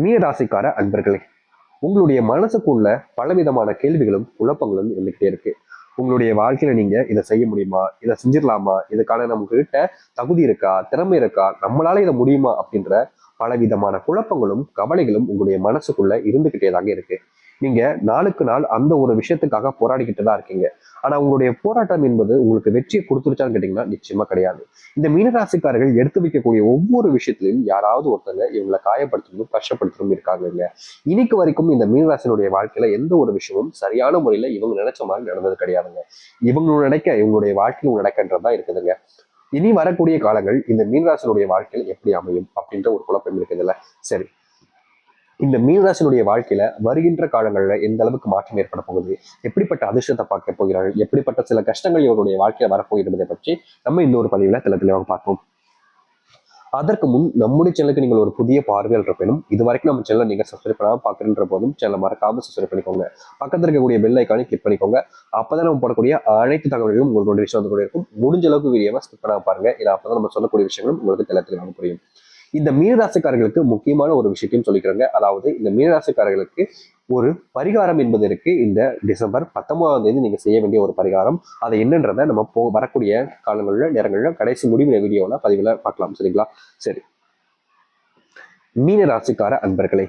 மீனராசிக்கார அன்பர்களே உங்களுடைய மனசுக்குள்ள பலவிதமான கேள்விகளும் குழப்பங்களும் இருந்துகிட்டே இருக்கு. உங்களுடைய வாழ்க்கையில நீங்க இதை செய்ய முடியுமா? இதை செஞ்சிடலாமா? இதுக்கான நமக்கு கிட்ட தகுதி இருக்கா? திறமை இருக்கா? நம்மளால இதை முடியுமா? அப்படின்ற பலவிதமான குழப்பங்களும் கவலைகளும் உங்களுடைய மனசுக்குள்ள இருந்துகிட்டே தாங்க இருக்கு. நீங்க நாளுக்கு நாள் அந்த ஒரு விஷயத்துக்காக போராடிக்கிட்டு தான் இருக்கீங்க. ஆனா உங்களுடைய போராட்டம் என்பது உங்களுக்கு வெற்றியை கொடுத்துருச்சான்னு கேட்டீங்கன்னா நிச்சயமா கிடையாது. இந்த மீனராசிக்காரர்கள் எடுத்து வைக்கக்கூடிய ஒவ்வொரு விஷயத்திலையும் யாராவது ஒருத்தங்க இவங்களை காயப்படுத்தணும் கஷ்டப்படுத்தணும் இருக்காங்க இன்னைக்கு வரைக்கும் இந்த மீனராசினுடைய வாழ்க்கையில எந்த ஒரு விஷயமும் சரியான முறையில இவங்க நினைச்ச மாதிரி நடந்தது கிடையாதுங்க. இவங்க நினைக்க இவங்களுடைய வாழ்க்கையில் நடக்கின்றதா இருக்குதுங்க. இனி வரக்கூடிய காலங்கள் இந்த மீனராசினுடைய வாழ்க்கையில் எப்படி அமையும் அப்படின்ற ஒரு குழப்பம் இருக்குதுல்ல. சரி இந்த மீனராசினுடைய வாழ்க்கையில வருகின்ற காலங்கள்ல எந்த அளவுக்கு மாற்றம் ஏற்பட போகுது? எப்படிப்பட்ட அதிர்ஷ்டத்தை பார்க்க போகிறார்கள்? எப்படிப்பட்ட சில கஷ்டங்கள் இவருடைய வாழ்க்கையில வரப்போகிறதை பற்றி நம்ம இந்த ஒரு பதிவுல தெல தெளிவாக பார்ப்போம். அதற்கு முன் நம்முடைய சேனலுக்கு நீங்கள் ஒரு புதிய பார்வையில் இருப்பினும் இது வரைக்கும் நம்ம சேனலை நீங்கள் சப்ஸ்கிரைப் பண்ணாமல் பார்க்குறன்ற போதும் சேனலை மறக்காம சப்ஸ்கிரைப் பண்ணிக்கோங்க. பக்கத்துல இருக்கக்கூடிய பெல் ஐக்கானே கிளிக் பண்ணிக்கோங்க. அப்பதான் நம்ம போடக்கூடிய அனைத்து தகவல்களும் உங்களுடைய விஷயம் வந்து கூட இருக்கும். முடிஞ்ச அளவுக்கு வீடியோவை ஸ்கிப் பண்ணாமல் பாருங்க. ஏன்னா அப்பதான் நம்ம சொல்லக்கூடிய விஷயங்களும் உங்களுக்கு தெளிவாக புரியும். இந்த மீனராசிக்காரர்களுக்கு முக்கியமான ஒரு விஷயத்தையும் சொல்லிக்கிறாங்க. அதாவது இந்த மீனராசிக்காரர்களுக்கு ஒரு பரிகாரம் என்பது இருக்கு. இந்த டிசம்பர் பத்தொன்பதாம் தேதி நீங்க செய்ய வேண்டிய ஒரு பரிகாரம். அதை என்னன்றதை நம்ம போ வரக்கூடிய காலங்களில் நேரங்களில் கடைசி முடிவு வீடியோவில் பதிவில் பார்க்கலாம். சரிங்களா? சரி. மீன ராசிக்கார அன்பர்களே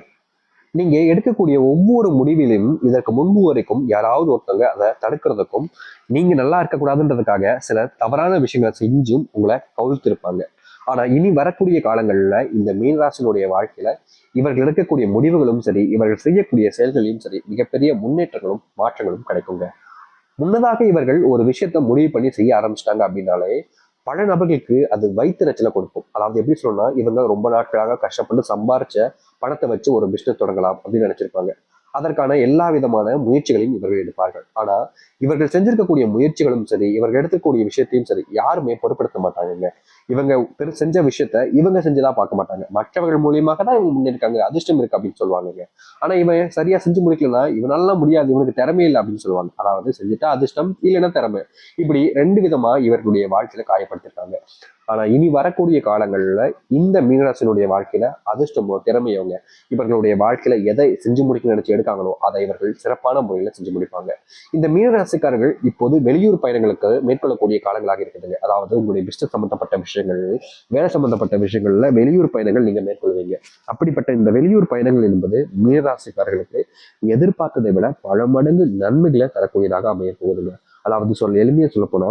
நீங்க எடுக்கக்கூடிய ஒவ்வொரு முடிவிலும் இதற்கு முன்பு வரைக்கும் யாராவது ஒருத்தவங்க அதை தடுக்கிறதுக்கும் நீங்க நல்லா இருக்கக்கூடாதுன்றதுக்காக சில தவறான விஷயங்களை செஞ்சும் உங்களை கவுழ்த்திருப்பாங்க ஆனா இனி வரக்கூடிய காலங்கள்ல இந்த மீனராசினுடைய வாழ்க்கையில இவர்கள் எடுக்கக்கூடிய முடிவுகளும் சரி இவர்கள் செய்யக்கூடிய செயல்களையும் சரி மிகப்பெரிய முன்னேற்றங்களும் மாற்றங்களும் கிடைக்குங்க. முன்னதாக இவர்கள் ஒரு விஷயத்த முடிவு பண்ணி செய்ய ஆரம்பிச்சிட்டாங்க அப்படின்னாலே பல நபர்களுக்கு அது வயிற்றுச்சலை கொடுக்கும். அதாவது எப்படி சொல்லணும்னா இவங்க ரொம்ப நாட்களாக கஷ்டப்பட்டு சம்பாரிச்ச பணத்தை வச்சு ஒரு பிஸ்னஸ் தொடங்கலாம் அப்படின்னு நினைச்சிருப்பாங்க. அதற்கான எல்லா விதமான முயற்சிகளையும் இவர்கள் எடுப்பார்கள். ஆனா இவர்கள் செஞ்சிருக்கக்கூடிய முயற்சிகளும் சரி இவர்கள் எடுத்துக்கூடிய விஷயத்தையும் சரி யாருமே பொருட்படுத்த மாட்டாங்க இவங்க பெரு செஞ்ச விஷயத்த இவங்க செஞ்சதா பார்க்க மாட்டாங்க. மற்றவர்கள் மூலியமாக தான் இவங்க முன்னேற்காங்க அதிர்ஷ்டம் இருக்கு அப்படின்னு சொல்லுவாங்க ஆனா இவன் சரியா செஞ்சு முடிக்கலன்னா இவனாலாம் முடியாது. இவனுக்கு திறமை இல்லை அப்படின்னு சொல்லுவாங்க. அதாவது செஞ்சுட்டா அதிர்ஷ்டம் இல்லைன்னா திறமை. இப்படி ரெண்டு விதமா இவர்களுடைய வாழ்க்கையில காயப்படுத்திருக்காங்க. ஆனா இனி வரக்கூடிய காலங்கள்ல இந்த மீனராசினுடைய வாழ்க்கையில அதிர்ஷ்டமோ திறமையோங்க இவர்களுடைய வாழ்க்கையில எதை செஞ்சு முடிக்க நினைச்சு எடுக்காங்களோ அதை இவர்கள் சிறப்பான முறையில செஞ்சு முடிப்பாங்க. இந்த மீனராசிக்காரர்கள் இப்போது வெளியூர் பயணங்களுக்கு மேற்கொள்ளக்கூடிய காலங்களாக இருக்குதுங்க. அதாவது உங்களுடைய பிஸ்னஸ் சம்பந்தப்பட்ட விஷயங்கள் வேலை சம்பந்தப்பட்ட விஷயங்கள்ல வெளியூர் பயணங்கள் நீங்க மேற்கொள்வீங்க. அப்படிப்பட்ட இந்த வெளியூர் பயணங்கள் என்பது மீனராசிக்காரர்களுக்கு எதிர்பார்த்ததை விட பல மடங்கு நன்மைகளை தரக்கூடியதாக அமைய போகுதுங்க அதாவது சொல் எளிமையை சொல்ல போனா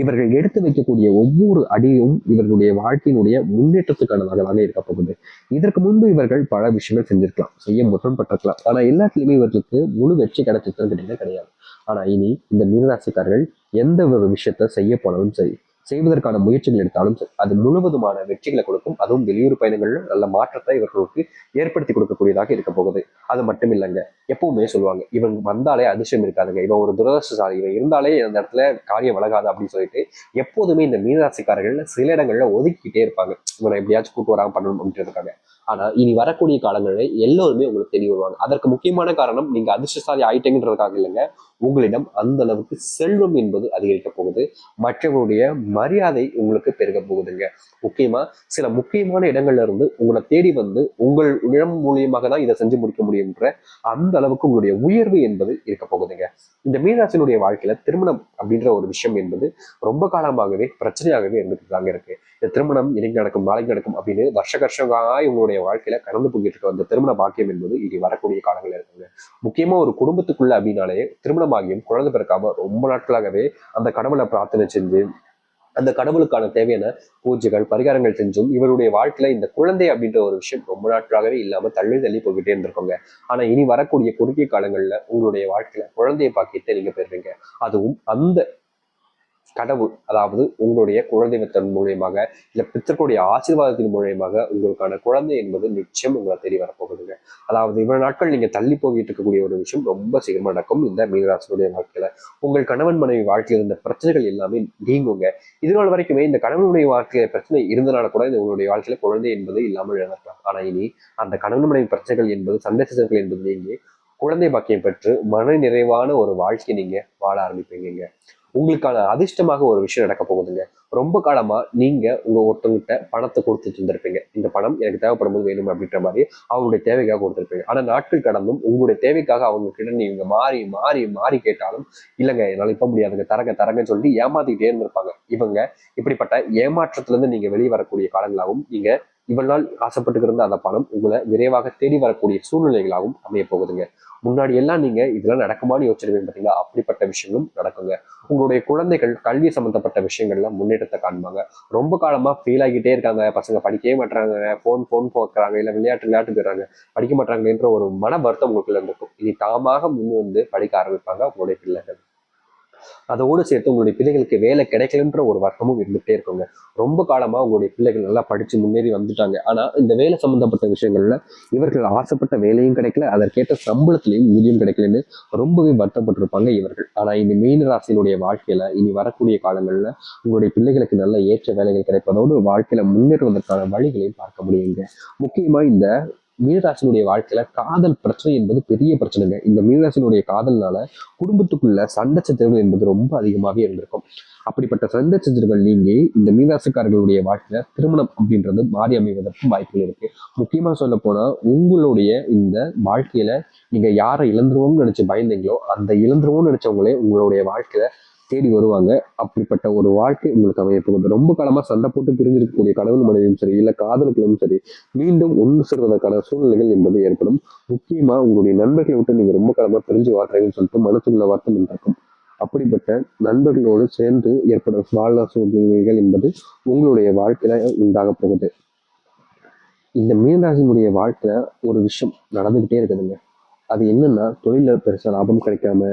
இவர்கள் எடுத்து வைக்கக்கூடிய ஒவ்வொரு அடியும் இவர்களுடைய வாழ்க்கையினுடைய முன்னேற்றத்துக்கானதாக இருக்க போகுது. இதற்கு முன்பு இவர்கள் பல விஷயங்கள் செஞ்சிருக்கலாம் செய்ய முரண்பட்டிருக்கலாம் ஆனா எல்லாத்துலயுமே இவர்களுக்கு முழு வெற்றி கிடைச்சிருக்கிறது கேட்டீங்கன்னா கிடையாது. ஆனா இனி இந்த மீனராசிக்காரர்கள் எந்த ஒரு விஷயத்த செய்ய போனாலும் சரி செய்வதற்கான முயற்சிகள் எடுத்தாலும் சரி அது முழுவதுமான வெற்றிகளை கொடுக்கும். அதுவும் வெளியூர் பயணங்கள்ல நல்ல மாற்றத்தை இவர்களுக்கு ஏற்படுத்தி கொடுக்கக்கூடியதாக இருக்க போகுது. அது மட்டும் இல்லைங்க எப்பவுமே சொல்லுவாங்க இவங்க வந்தாலே அதிர்ஷ்டம் இருக்காதுங்க. இவன் ஒரு துரதிருஷ்டசாலி. இவன் இருந்தாலே அந்த இடத்துல காரியம் வழங்காது அப்படின்னு சொல்லிட்டு எப்போதுமே இந்த மீனராசிக்காரர்கள் சில இடங்கள்ல ஒதுக்கிட்டே இருப்பாங்க. இவனை எப்படியாச்சும் கூட்டு வராம பண்ணணும் அப்படின்றதுக்காக. ஆனா இனி வரக்கூடிய காலங்களில் எல்லோருமே உங்களுக்கு தெரிய வருவாங்க. அதற்கு முக்கியமான காரணம் நீங்க அதிர்ஷ்டசாலி ஆயிட்டேங்கிறதுக்காக இல்லைங்க. உங்களிடம் அந்த அளவுக்கு செல்வம் என்பது அதிகரிக்க போகுது. மற்றவருடைய மரியாதை உங்களுக்கு பெருக போகுதுங்க. முக்கியமா சில முக்கியமான இடங்கள்ல இருந்து உங்களை தேடி வந்து உங்கள் இடம் மூலியமாக தான் இதை செஞ்சு முடிக்க முடியும்ன்ற அந்த அளவுக்கு உங்களுடைய உயர்வு என்பது இருக்க போகுதுங்க. இந்த மீனாட்சியினுடைய வாழ்க்கையில திருமணம் அப்படின்ற ஒரு விஷயம் என்பது ரொம்ப காலமாகவே பிரச்சனையாகவே இருந்துட்டு தாங்க இருக்கு. இந்த திருமணம் இன்னைக்கு நடக்கும் நாளைக்கு நடக்கும் அப்படின்னு வருஷ வருஷமாக இவங்களுடைய வாழ்க்கையில கடந்து போய்கிட்டு இருக்க அந்த திருமண பாக்கியம் என்பது இனி வரக்கூடிய காலங்களில் இருக்குங்க. முக்கியமா ஒரு குடும்பத்துக்குள்ள அப்படின்னாலே திருமணமாகியும் குழந்தை பிறக்காம ரொம்ப நாட்களாகவே அந்த கடவுளை பிரார்த்தனை செஞ்சு அந்த கடவுளுக்கான தேவையான பூஜைகள் பரிகாரங்கள் செஞ்சும் இவருடைய வாழ்க்கையில இந்த குழந்தை அப்படின்ற ஒரு விஷயம் ரொம்ப நாட்களாகவே இல்லாம தள்ளி தள்ளி போய்கிட்டே இருந்திருக்கோங்க. ஆனா இனி வரக்கூடிய குறுகிய காலங்கள்ல உங்களுடைய வாழ்க்கையில குழந்தைய பாக்கியத்தை நீங்க பெறுவீங்க. அதுவும் அந்த கடவுள் அதாவது உங்களுடைய குழந்தைத்தன் மூலியமாக இல்ல பித்தர்களுடைய ஆசீர்வாதத்தின் மூலியமாக உங்களுக்கான குழந்தை என்பது நிச்சயம் உங்களை தெரிய வரப்போகுதுங்க. அதாவது இவ்வளவு நாட்கள் நீங்க தள்ளி போகிட்டு இருக்கக்கூடிய ஒரு விஷயம் ரொம்ப சீக்கிரமா நடக்கும் இந்த மீனராசனுடைய வாழ்க்கையில. உங்கள் கணவன் மனைவி வாழ்க்கையில் இருந்த பிரச்சனைகள் எல்லாமே நீங்குங்க. இதுநாள் வரைக்குமே இந்த கணவனுடைய வாழ்க்கையில பிரச்சனை இருந்தனால கூட இந்த உங்களுடைய வாழ்க்கையில குழந்தை என்பது இல்லாமல் இழந்திருக்கலாம். ஆனா இனி அந்த கணவன் மனைவி பிரச்சனைகள் என்பது சண்டை என்பது நீங்கி குழந்தை பாக்கியம் பெற்று மன நிறைவான ஒரு வாழ்க்கையை நீங்க வாழ ஆரம்பிப்பீங்க உங்களுக்கான அதிர்ஷ்டமாக ஒரு விஷயம் நடக்க போகுதுங்க. ரொம்ப காலமா நீங்க உங்க ஒருத்தவங்கிட்ட பணத்தை கொடுத்துட்டு இருந்திருப்பீங்க. இந்த பணம் எனக்கு தேவைப்படும் போது வேணும் அப்படின்ற மாதிரி அவங்களுடைய தேவைக்காக கொடுத்துருப்பீங்க. ஆனா நாட்கள் கடந்தும் உங்களுடைய தேவைக்காக அவங்க கிட்ட நீங்க மாறி மாறி மாறி கேட்டாலும் இல்லைங்க என்னால இப்ப முடியாதுங்க தரங்க தரங்கன்னு சொல்லி ஏமாத்திக்கிட்டே இருந்திருப்பாங்க. இவங்க இப்படிப்பட்ட ஏமாற்றத்துல இருந்து நீங்க வெளியே வரக்கூடிய காலங்களாகவும் நீங்க இவ்வளவு நாள் ஆசைப்பட்டு இருந்த அந்த பணம் உங்களை விரைவாக தேடி வரக்கூடிய சூழ்நிலைகளாகவும் அமைய போகுதுங்க. முன்னாடி எல்லாம் நீங்க இதெல்லாம் நடக்குமான்னு யோசிச்சிருவீங்க பாத்தீங்களா? அப்படிப்பட்ட விஷயங்களும் நடக்குங்க. உங்களுடைய குழந்தைகள் கல்வி சம்பந்தப்பட்ட விஷயங்கள்ல முன்னேற்றத்தை காண்பாங்க. ரொம்ப காலமா ஃபெயில் ஆகிட்டே இருக்காங்க. பசங்க படிக்கவே மாட்டாங்க ஃபோன் ஃபோன் போக்குறாங்க. இல்ல விளையாட்டு விளையாட்டு போயிடுறாங்க. படிக்க மாட்டாங்கன்ற ஒரு மன வருத்தம் உங்களுக்குள்ள இருக்கும். இனி தாமாக முன் வந்து படிக்க ஆரம்பிப்பாங்க உங்களுடைய பிள்ளைகள். அதோடு சேர்த்து உங்களுடைய பிள்ளைகளுக்கு வேலை கிடைக்கலன்ற ஒரு வருத்தமும் இருந்துகிட்டே இருக்குங்க. ரொம்ப காலமாக உங்களுடைய பிள்ளைகள் நல்லா படித்து முன்னேறி வந்துட்டாங்க. ஆனால் இந்த வேலை சம்மந்தப்பட்ட விஷயங்களில் இவர்கள் ஆசைப்பட்ட வேலையும் கிடைக்கல அதற்கேற்ற சம்பளத்திலையும் ஊதியம் கிடைக்கலன்னு ரொம்பவே வருத்தப்பட்டிருப்பாங்க இவர்கள். ஆனால் இந்த மீன ராசியினுடைய வாழ்க்கையில் இனி வரக்கூடிய காலங்களில் உங்களுடைய பிள்ளைகளுக்கு நல்ல ஏற்ற வேலைகள் கிடைப்பதோடு வாழ்க்கையில் முன்னேறுவதற்கான வழிகளையும் பார்க்க முடியுங்க. முக்கியமாக இந்த மீனராசினுடைய வாழ்க்கையில காதல் பிரச்சனை என்பது பெரிய பிரச்சனைங்க. இந்த மீனராசினுடைய காதல்னால குடும்பத்துக்குள்ள சண்டை சச்சரவுகள் என்பது ரொம்ப அதிகமாகவே இருந்திருக்கும். அப்படிப்பட்ட சண்டை சச்சரவுகள் நீங்கி இந்த மீனராசிக்காரர்களுடைய வாழ்க்கையில திருமணம் அப்படின்றது மாறி அமைவதற்கும் வாய்ப்புகள் இருக்கு. முக்கியமா சொல்ல போனா உங்களுடைய இந்த வாழ்க்கையில நீங்க யாரை இழந்துருவோம்னு நினைச்சு பயந்தீங்களோ அந்த இழந்துருவோம்னு நினைச்சவங்களே உங்களுடைய வாழ்க்கையில தேடி வருவாங்க. அப்படிப்பட்ட ஒரு வாழ்க்கை உங்களுக்கு அமைய போகுது ரொம்ப காலமா சண்டை போட்டு பிரிஞ்சிருக்கக்கூடிய கணவன் மனைவியும் சரி இல்லை காதலுக்களும் சரி மீண்டும் ஒன்று சேர்வதற்கான சூழ்நிலைகள் என்பது ஏற்படும். முக்கியமா உங்களுடைய நண்பர்களை விட்டு நீங்க ரொம்ப காலமா பிரிஞ்சு வாழ்றீங்கன்னு சொல்லிட்டு மனசுக்குள்ள வருத்தம் உண்டாக்கும். அப்படிப்பட்ட நண்பர்களோடு சேர்ந்து ஏற்படும் வாழ்நாள் சூழ்நிலைகள் என்பது உங்களுடைய வாழ்க்கையில உண்டாக போகுது. இந்த மீனராசினுடைய வாழ்க்கையில ஒரு விஷயம் நடந்துகிட்டே இருக்குதுங்க. அது என்னன்னா தொழில பெருசா லாபம் கிடைக்காம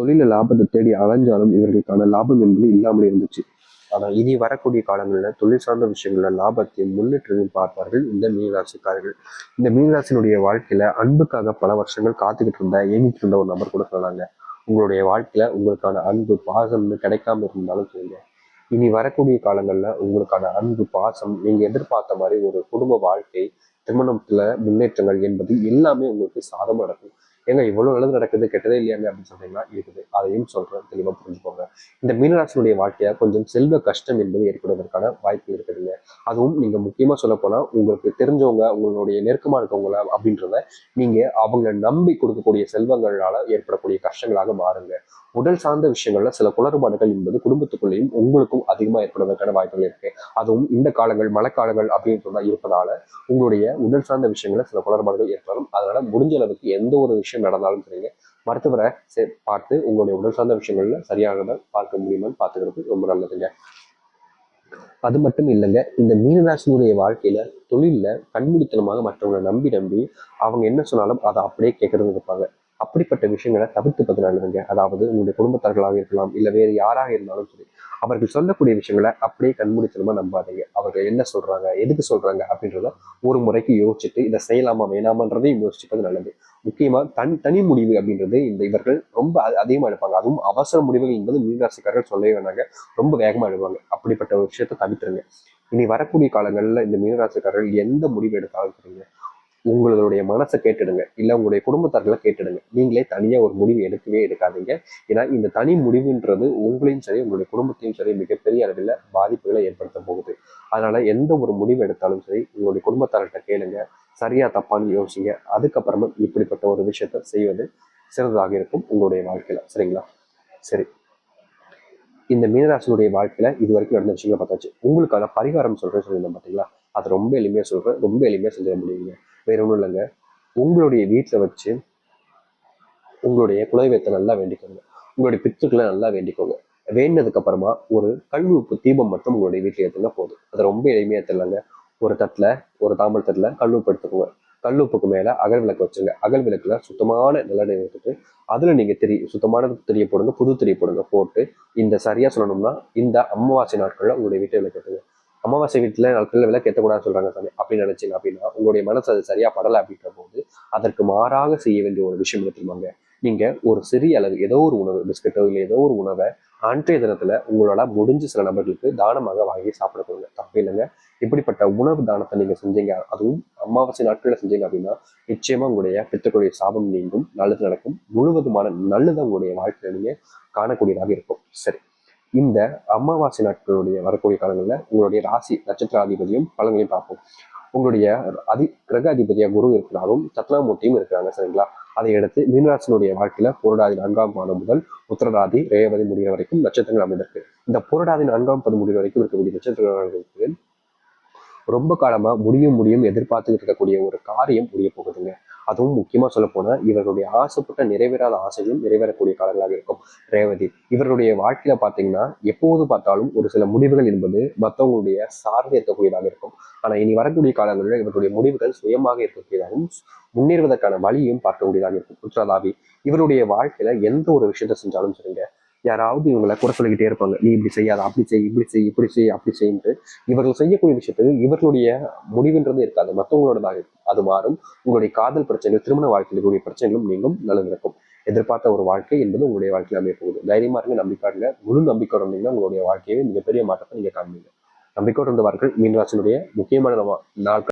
தொழில லாபத்தை தேடி அலைஞ்சாலும் இவர்களுக்கான லாபம் என்பது இல்லாமல் இருந்துச்சு. ஆனால் இனி வரக்கூடிய காலங்களில் தொழில் சார்ந்த விஷயங்களில் லாபத்தையும் முன்னேற்றத்தையும் பார்ப்பார்கள் இந்த மீனராசிக்காரர்கள். இந்த மீனராசினுடைய வாழ்க்கையில அன்புக்காக பல வருஷங்கள் காத்துக்கிட்டு இருந்த ஏங்கிட்டு இருந்த ஒரு நபர் கூட சொன்னாங்க உங்களுடைய வாழ்க்கையில உங்களுக்கான அன்பு பாசம்னு கிடைக்காம இருந்தாலும் சரிங்க இனி வரக்கூடிய காலங்களில் உங்களுக்கான அன்பு பாசம் நீங்கள் எதிர்பார்த்த மாதிரி ஒரு குடும்ப வாழ்க்கை திருமணத்தில் முன்னேற்றங்கள் என்பது எல்லாமே உங்களுக்கு சாதமாக நடக்கும். ஏங்க இவ்வளவு நல்லது நடக்குது கெட்டதே இல்லையாமே அப்படின்னு சொன்னீங்கன்னா இருக்குது. அதையும் சொல்றேன் தெளிவா புரிஞ்சுக்கோங்க. இந்த மீனராசினுடைய வாழ்க்கையா கொஞ்சம் செல்வ கஷ்டம் என்பது ஏற்படுவதற்கான வாய்ப்பு இருக்குதுங்க அதுவும் நீங்க முக்கியமா சொல்ல போனா உங்களுக்கு தெரிஞ்சவங்க உங்களுடைய நெருக்கமா இருக்கவங்கள அப்படின்றத நீங்க அவங்க நம்பி கொடுக்கக்கூடிய செல்வங்களால ஏற்படக்கூடிய கஷ்டங்களாக மாறுங்க. உடல் சார்ந்த விஷயங்கள்ல சில குளறுபாடுகள் என்பது குடும்பத்துக்குள்ளேயும் உங்களுக்கும் அதிகமா ஏற்படுவதற்கான வாய்ப்புகள் இருக்கு. அதுவும் இந்த காலங்கள் மழைக்காலங்கள் அப்படின்னு சொன்னா இருப்பதால உங்களுடைய உடல் சார்ந்த விஷயங்கள சில குளறுபாடுகள் ஏற்படும். அதனால முடிஞ்ச அளவுக்கு எந்த ஒரு விஷயம் நடந்தாலும் சரிங்க. மருத்துவரை சே- பார்த்து உங்களுடைய உடல் சார்ந்த விஷயங்கள்ல சரியாக பார்க்க முடியுமான்னு பார்த்துக்கிறது ரொம்ப நல்லதுங்க. அது மட்டும் இல்லைங்க இந்த மீனராசினுடைய வாழ்க்கையில தொழிலில் கண்மூடித்தனமாக மற்றவங்களை நம்பி நம்பி அவங்க என்ன சொன்னாலும் அதை அப்படியே கேட்கறது இருப்பாங்க. அப்படிப்பட்ட விஷயங்களை தவிர்த்துப்பது நல்லதுங்க அதாவது உங்களுடைய குடும்பத்தார்களாக இருக்கலாம் இல்லை வேறு யாராக இருந்தாலும் சரி அவர்கள் சொல்லக்கூடிய விஷயங்களை அப்படியே கண்மூடித்தனமா நம்பாதீங்க. அவர்கள் என்ன சொல்றாங்க எதுக்கு சொல்றாங்க அப்படின்றத ஒரு முறைக்கு யோசிச்சுட்டு இதை செய்யலாமா வேணாமான்றதையும் யோசிச்சுப்பது நல்லது. முக்கியமா தனி தனி முடிவு அப்படின்றது இந்த இவர்கள் ரொம்ப அதிகமா எடுப்பாங்க. அதுவும் அவசர முடிவுகள் என்பது மீனராசிக்காரர்கள் சொல்லவே வேணாங்க. ரொம்ப வேகமா எடுப்பாங்க. அப்படிப்பட்ட ஒரு விஷயத்தை தவிர்த்துருங்க. இனி வரக்கூடிய காலங்கள்ல இந்த மீனராசிக்காரர்கள் எந்த முடிவு எடுத்தாலும் சரிங்க. உங்களுடைய மனசை கேட்டுடுங்க. இல்லை உங்களுடைய குடும்பத்தார்களை கேட்டுடுங்க. நீங்களே தனியாக ஒரு முடிவு எடுக்கவே எடுக்காதீங்க. ஏன்னா இந்த தனி முடிவுன்றது உங்களையும் சரி உங்களுடைய குடும்பத்தையும் சரி மிகப்பெரிய அளவில் பாதிப்புகளை ஏற்படுத்த போகுது. அதனால எந்த ஒரு முடிவு எடுத்தாலும் சரி உங்களுடைய குடும்பத்தார்கிட்ட கேளுங்க. சரியா தப்பான்னு யோசிங்க. அதுக்கப்புறமா இப்படிப்பட்ட ஒரு விஷயத்த செய்வது சிறந்ததாக இருக்கும் உங்களுடைய வாழ்க்கையில. சரிங்களா? சரி. இந்த மீனராசினுடைய வாழ்க்கையில இது வரைக்கும் நடந்த விஷயங்களை பார்த்தாச்சு. உங்களுக்கான பரிகாரம் சொல்றேன் சொல்லியிருந்தேன் பார்த்தீங்களா அது ரொம்ப எளிமையாக சொல்கிறேன் ரொம்ப எளிமையாக செஞ்சிட முடியுங்க. வேற ஒன்றும் இல்லைங்க. உங்களுடைய வீட்டில் வச்சு உங்களுடைய குலதெய்வத்தை நல்லா வேண்டிக்கோங்க. உங்களுடைய பித்துக்களை நல்லா வேண்டிக்கோங்க. வேண்டினதுக்கு அப்புறமா ஒரு கல் உப்பு தீபம் மட்டும் உங்களுடைய வீட்டில் ஏற்றுனா போதும். அது ரொம்ப எளிமையாக தெரியலங்க ஒரு தட்டில் ஒரு தாம்பல் தட்டில் கல் உப்பு எடுத்துக்கோங்க. கல் உப்புக்கு மேலே அகல் விளக்கு வச்சுருங்க. அகல் விளக்குல சுத்தமான நிலநீர் எடுத்துட்டு அதில் நீங்கள் தெரிய சுத்தமான தெரிய போடுங்க புது தெரிய போடுங்க போட்டு இந்த சரியாக சொல்லணும்னா இந்த அமாவாசை நாட்களில் உங்களுடைய வீட்டை விளக்கு அமாவாசை வீட்டில் நாட்களில் விளக்கு ஏற்றக்கூடாதுன்னு சொல்கிறாங்க சாமி. அப்படின்னு நினைச்சீங்க அப்படின்னா உங்களுடைய மனசு அது சரியாக படலை அப்படின்ற போது அதற்கு மாறாக செய்ய வேண்டிய ஒரு விஷயம் எடுத்துருவாங்க நீங்கள் ஒரு சிறிய அளவு ஏதோ ஒரு உணவு பிஸ்கட்டோ இல்லை ஏதோ ஒரு உணவை அன்றைய தினத்தில் உங்களால் முடிஞ்ச சில நபர்களுக்கு தானமாக வாங்கி சாப்பிட கொடுங்க. தப்பு இல்லைங்க. இப்படிப்பட்ட உணவு தானத்தை நீங்கள் செஞ்சீங்க அதுவும் அமாவாசை நாட்களில் செஞ்சீங்க அப்படின்னா நிச்சயமாக உங்களுடைய பித்தர்களுடைய சாபம் நீங்கும் நல்லது நடக்கும். முழுவதுமான நல்லதை உங்களுடைய வாழ்க்கையில நீங்கள் காணக்கூடியதாக இருக்கும். சரி. இந்த அமாவாசை நாட்களுடைய வரக்கூடிய காலங்களில் உங்களுடைய ராசி நட்சத்திராதிபதியும் பலன்களையும் பார்ப்போம். உங்களுடைய அதி கிரக அதிபதியா குரு இருக்கிறாரும் சத்னாமூர்த்தியும் இருக்கிறாங்க சரிங்களா? அதை அடுத்து மீனராசினுடைய வாழ்க்கையில புரடாதி நான்காம் பாதம் முதல் உத்தரராதி ரேவதி முடிகிற வரைக்கும் நட்சத்திரங்கள் அமைந்திருக்கு. இந்த புரடாதி நான்காம் பாதம் முடிகிற வரைக்கும் இருக்கக்கூடிய நட்சத்திரங்களுக்கு ரொம்ப காலமா முடியும் முடியும் எதிர்பார்த்துக்கிட்டு இருக்கக்கூடிய ஒரு காரியம் முடிய போகுதுங்க. அதுவும் முக்கியமா சொல்ல போனால் இவர்களுடைய ஆசைப்பட்ட நிறைவேறாத ஆசையும் நிறைவேறக்கூடிய காலங்களாக இருக்கும். ரேவதி இவருடைய வாழ்க்கையில பாத்தீங்கன்னா எப்போது பார்த்தாலும் ஒரு சில முடிவுகள் என்பது மற்றவங்களுடைய சார்ந்து இருக்கக்கூடியதாக இருக்கும். ஆனா இனி வரக்கூடிய காலங்களில் இவருடைய முடிவுகள் சுயமாக இருக்கக்கூடியதாகவும் முன்னேறுவதற்கான வழியும் பார்க்கக்கூடியதாக இருக்கும். உற்றதாவி இவருடைய வாழ்க்கையில எந்த ஒரு விஷயத்த செஞ்சாலும் சரிங்க. யாராவது இவங்களை குறை சொல்லிக்கிட்டே இருப்பாங்க. நீ இப்படி செய்யாத அப்படி செய் இப்படி செய் இப்படி செய் அப்படி செய்யின்ட்டு இவர்கள் செய்யக்கூடிய விஷயத்துக்கு இவர்களுடைய முடிவுன்றது இருக்காது. மற்றவங்களோடதாக இருக்கும். அது மாறும். உங்களுடைய காதல் பிரச்சனைகள் திருமண வாழ்க்கையில் இருக்கக்கூடிய பிரச்சனைகளும் நீங்கும் நிலநிற்கும் எதிர்பார்த்த ஒரு வாழ்க்கை என்பது உங்களுடைய வாழ்க்கையில் அமைய போகுது. தைரியமா இருங்க நம்பிக்காடுங்க முழு நம்பிக்கையோட இருந்தீங்கன்னா உங்களுடைய வாழ்க்கையை மிகப்பெரிய மாற்றத்தை நீங்க காண்பீங்க. நம்பிக்கையோடு இருந்தவர்கள் மீனராசினுடைய முக்கியமான நாள்